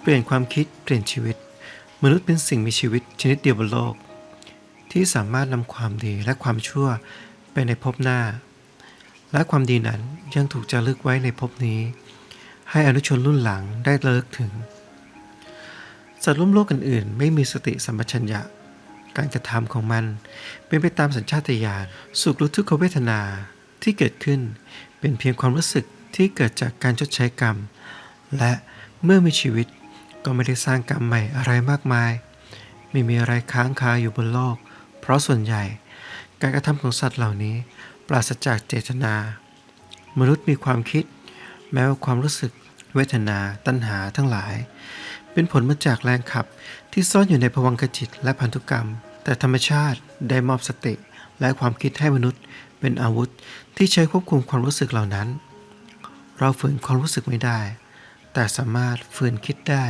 เปลี่ยนความคิดเปลี่ยนชีวิต มนุษย์เป็นสิ่งมีชีวิตชนิดเดียวบนโลก ที่สามารถนำความดีและความชั่วไปในภพหน้า และความดีนั้นยังถูกจารึกไว้ในภพนี้ ให้อนุชนรุ่นหลังได้ระลึกถึง สัตว์ร่วมโลกอื่นๆ ไม่มีสติสัมปชัญญะ การกระทำของมัน เป็นไปตามสัญชาตญาณสุขหรือทุกขเวทนาที่เกิดขึ้นเป็นเพียงความรู้สึกที่เกิดจากการชดใช้กรรม และเมื่อมีชีวิต ก็ไม่ได้สร้างกรรมใหม่อะไรมากมาย ไม่มีอะไรค้างคาอยู่บนโลก เพราะส่วนใหญ่ การกระทำของสัตว์เหล่านี้ ปราศจากเจตนา มนุษย์มีความคิด แม้ว่าความรู้สึก เวทนา ตัณหาทั้งหลาย เป็นผลมาจากแรงขับที่ซ่อนอยู่ในภวังคจิตและพันธุกรรม แต่ธรรมชาติได้มอบสติและความคิดให้มนุษย์ เป็นอาวุธที่ใช้ควบคุมความรู้สึกเหล่านั้น เราฝืนความรู้สึกไม่ได้แต่สามารถฝืนคิดได้